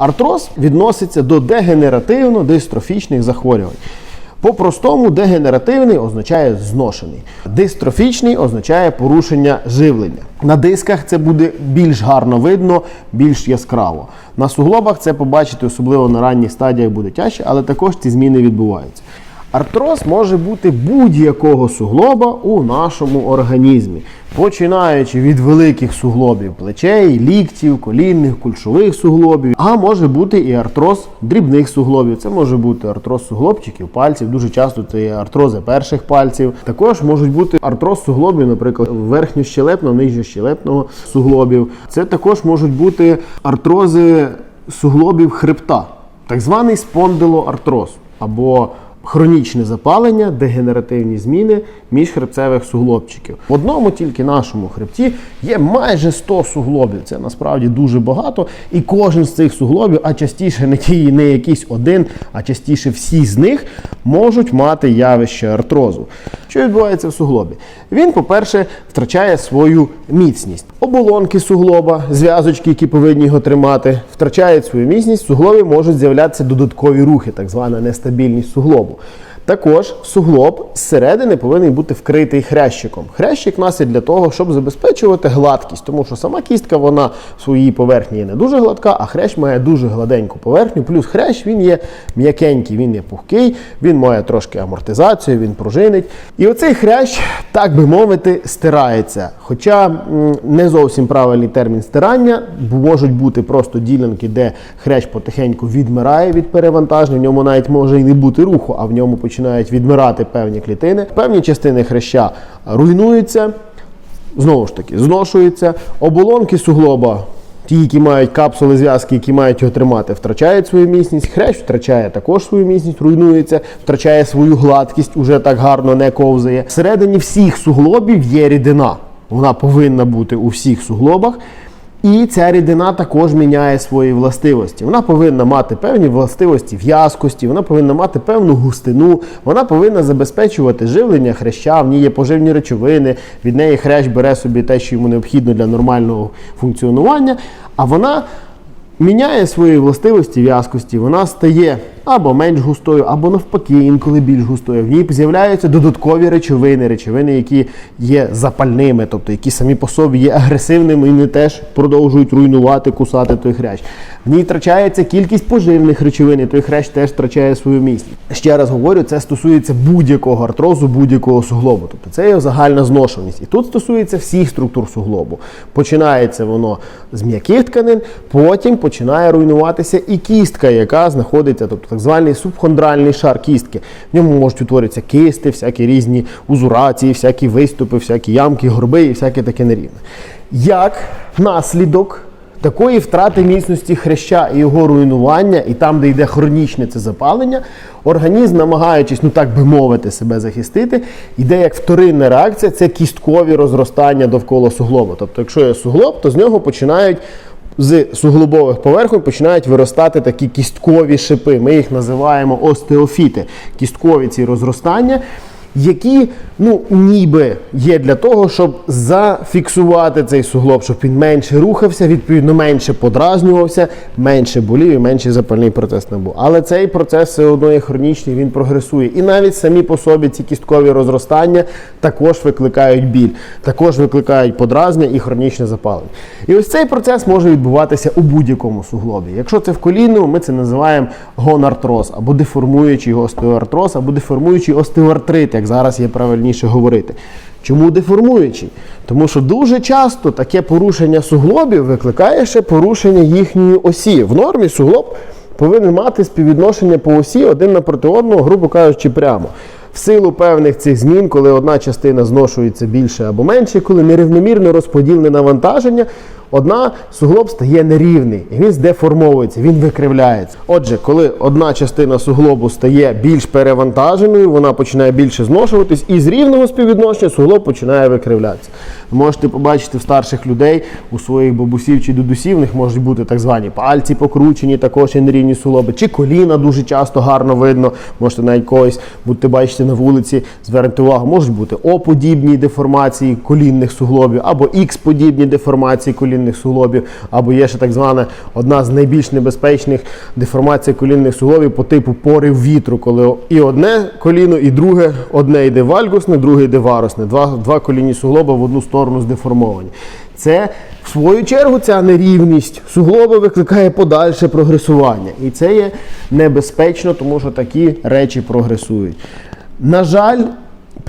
Артроз відноситься до дегенеративно-дистрофічних захворювань. По-простому, дегенеративний означає зношений. Дистрофічний означає порушення живлення. На дисках це буде більш гарно видно, більш яскраво. На суглобах це побачити, особливо на ранніх стадіях буде тяжче, але також ці зміни відбуваються. Артроз може бути будь-якого суглоба у нашому організмі, починаючи від великих суглобів плечей, ліктів, колінних, кульшових суглобів, а може бути і артроз дрібних суглобів. Це може бути артроз суглобчиків, пальців. Дуже часто це є артрози перших пальців. Також можуть бути артроз суглобів, наприклад, верхньощелепного, нижньощелепного суглобів. Це також можуть бути артрози суглобів хребта, так званий спондилоартроз або хронічне запалення, дегенеративні зміни міжхребцевих суглобчиків. В одному тільки нашому хребті є майже 100 суглобів. Це насправді дуже багато. І кожен з цих суглобів, а частіше не ті, не якийсь один, а частіше всі з них можуть мати явище артрозу. Що відбувається в суглобі? Він, по-перше, втрачає свою міцність. Оболонки суглоба, зв'язочки, які повинні його тримати, втрачають свою міцність. В суглобі можуть з'являтися додаткові рухи, так звана нестабільність суглобу. Також суглоб зсередини повинен бути вкритий хрящиком. Хрящик у нас є для того, щоб забезпечувати гладкість, тому що сама кістка вона в своїй поверхні є не дуже гладка, а хрящ має дуже гладеньку поверхню. Плюс хрящ він є м'якенький, він є пухкий, він має трошки амортизацію, він пружинить. І оцей хрящ, так би мовити, стирається. Хоча не зовсім правильний термін стирання, можуть бути просто ділянки, де хрящ потихеньку відмирає від перевантаження, в ньому навіть може і не бути руху, а в ньому починають відмирати певні клітини. Певні частини хряща руйнуються, знову ж таки, зношуються. Оболонки суглоба, ті, які мають капсули зв'язки, які мають його тримати, втрачають свою міцність. Хрящ втрачає також свою міцність, руйнується, втрачає свою гладкість, уже так гарно не ковзає. Всередині всіх суглобів є рідина. Вона повинна бути у всіх суглобах. І ця рідина також міняє свої властивості. Вона повинна мати певні властивості в'язкості, вона повинна мати певну густину, вона повинна забезпечувати живлення хряща, в ній є поживні речовини, від неї хрящ бере собі те, що йому необхідно для нормального функціонування, а вона міняє свої властивості в'язкості, вона стає або менш густою, або навпаки, інколи більш густою. В ній з'являються додаткові речовини, речовини, які є запальними, тобто які самі по собі є агресивними і не теж продовжують руйнувати, кусати той хрящ. В ній втрачається кількість поживних речовин, і той хрящ теж втрачає свою міцність. Ще раз говорю, це стосується будь-якого артрозу, будь-якого суглобу. Тобто це є загальна зношеність. І тут стосується всіх структур суглобу. Починається воно з м'яких тканин, потім починає руйнуватися і кістка, яка знаходиться, тобто так званий субхондральний шар кістки. В ньому можуть утворитися кисти, всякі різні узурації, всякі виступи, всякі ямки, горби і всяке таке нерівне. Як наслідок такої втрати міцності хряща і його руйнування, і там, де йде хронічне це запалення, організм, намагаючись, ну так би мовити, себе захистити, йде як вторинна реакція, це кісткові розростання довкола суглоба. Тобто, якщо є суглоб, то з нього починають. З суглобових поверхонь починають виростати такі кісткові шипи. Ми їх називаємо остеофіти, кісткові ці розростання, які ну, ніби є для того, щоб зафіксувати цей суглоб, щоб він менше рухався, відповідно, менше подразнювався, менше болів і менший запальний процес не був. Але цей процес все одно є хронічний, він прогресує. І навіть самі по собі ці кісткові розростання також викликають біль, також викликають подразнення і хронічне запалення. І ось цей процес може відбуватися у будь-якому суглобі. Якщо це в коліну, ми це називаємо гонартроз, або деформуючий остеоартроз, або деформуючий остеоартрит, як зараз є правильніше говорити. Чому деформуючий? Тому що дуже часто таке порушення суглобів викликає ще порушення їхньої осі. В нормі суглоб повинен мати співвідношення по осі один напроти одного, грубо кажучи, прямо. В силу певних цих змін, коли одна частина зношується більше або менше, коли нерівномірно розподілене навантаження, одна суглоб стає нерівний, і він здеформовується, він викривляється. Отже, коли одна частина суглобу стає більш перевантаженою, вона починає більше зношуватись, і з рівного співвідношення суглоб починає викривлятися. Можете побачити в старших людей, у своїх бабусів чи дідусів, в них можуть бути так звані пальці покручені, також і нерівні суглоби, чи коліна дуже часто гарно видно. Можете навіть когось будете бачити на вулиці, звернете увагу, можуть бути О-подібні деформації колінних суглобів, або Х-подібні деформації колінних суглобів, або є ще так звана одна з найбільш небезпечних деформацій колінних суглобів по типу порив вітру, коли і одне коліно, і друге, одне йде вальгусне, друге йде варусне. Два, два колінні суглоба в одну сторону здеформовані. Це, в свою чергу, ця нерівність суглоба викликає подальше прогресування. І це є небезпечно, тому що такі речі прогресують. На жаль,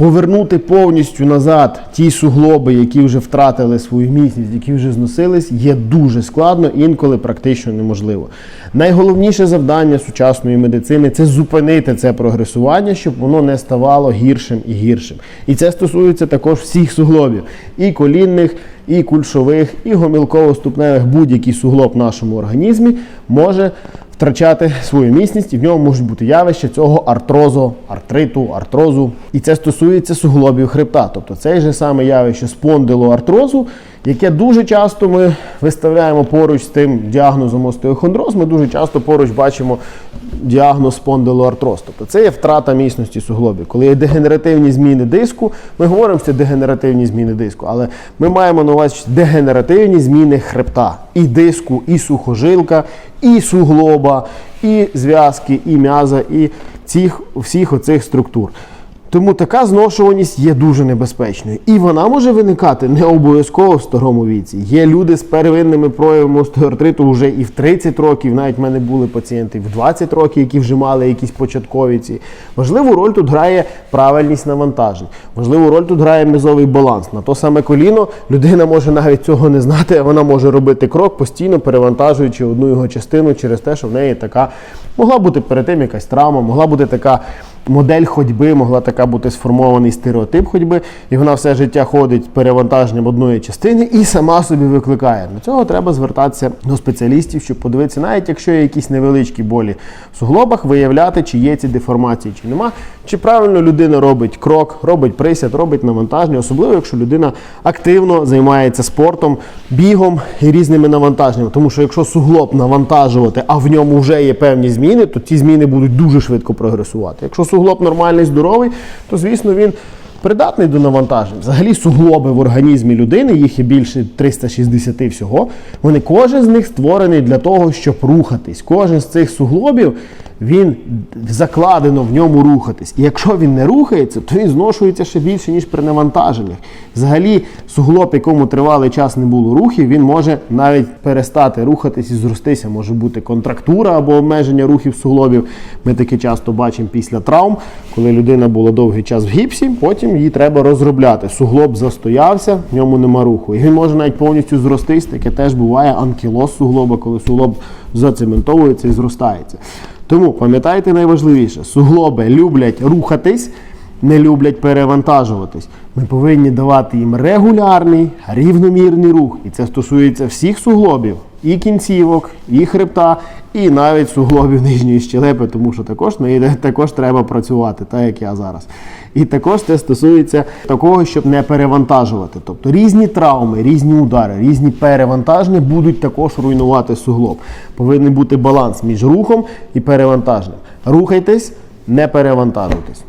повернути повністю назад ті суглоби, які вже втратили свою міцність, які вже зносились, є дуже складно, інколи практично неможливо. Найголовніше завдання сучасної медицини це зупинити це прогресування, щоб воно не ставало гіршим і гіршим. І це стосується також всіх суглобів: і колінних, і кульшових, і гомілково-ступневих. Будь-який суглоб в нашому організмі може втрачати свою міцність, і в ньому можуть бути явища цього артрозу, артриту, артрозу. І це стосується суглобів хребта. Тобто це же саме явище спондилоартрозу, яке дуже часто ми виставляємо поруч з тим діагнозом остеохондроз, ми дуже часто поруч бачимо діагноз спондилоартроз. Тобто це є втрата міцності суглобів. Коли є дегенеративні зміни диску, ми говоримо, що це дегенеративні зміни диску, але ми маємо на увазі дегенеративні зміни хребта і диску, і сухожилка, і суглоба, і зв'язки, і м'яза, і цих, всіх оцих структур. Тому така зношуваність є дуже небезпечною. І вона може виникати не обов'язково в старому віці. Є люди з первинними проявами остеоартриту вже і в 30 років, навіть в мене були пацієнти в 20 років, які вже мали якісь початкові ці. Важливу роль тут грає правильність навантажень. Важливу роль тут грає мезовий баланс. На то саме коліно людина може навіть цього не знати, а вона може робити крок, постійно перевантажуючи одну його частину через те, що в неї така могла бути перед тим якась травма, могла бути така модель ходьби, могла така бути сформований стереотип ходьби, і вона все життя ходить перевантаженням одної частини і сама собі викликає. До цього треба звертатися до спеціалістів, щоб подивитися, навіть якщо є якісь невеличкі болі в суглобах, виявляти, чи є ці деформації, чи нема, чи правильно людина робить крок, робить присяд, робить навантаження, особливо якщо людина активно займається спортом, бігом і різними навантаженнями. Тому що якщо суглоб навантажувати, а в ньому вже є певні зміни, то ці зміни будуть дуже швидко прогресувати. Якщо суглоб нормальний, здоровий, то звісно він. Придатний до навантажень. Взагалі суглоби в організмі людини, їх є більше 360 всього. Вони кожен з них створений для того, щоб рухатись. Кожен з цих суглобів він закладено в ньому рухатись. І якщо він не рухається, то він зношується ще більше, ніж при навантаженнях. Взагалі, суглоб, якому тривалий час не було рухів, він може навіть перестати рухатись і зростися. Може бути контрактура або обмеження рухів суглобів. Ми таке часто бачимо після травм, коли людина була довгий час в гіпсі, потім її треба розробляти. Суглоб застоявся, в ньому нема руху. І він може навіть повністю зростись. Таке теж буває анкілоз суглоба, коли суглоб зацементовується і зростається. Тому пам'ятайте найважливіше, суглоби люблять рухатись, не люблять перевантажуватись. Ми повинні давати їм регулярний, рівномірний рух. І це стосується всіх суглобів, і кінцівок, і хребта, і навіть суглобів нижньої щелепи, тому що також неї також треба працювати, так як я зараз. І також це стосується такого, щоб не перевантажувати. Тобто різні травми, різні удари, різні перевантаження будуть також руйнувати суглоб. Повинен бути баланс між рухом і перевантаженням. Рухайтесь, не перевантажуйтесь.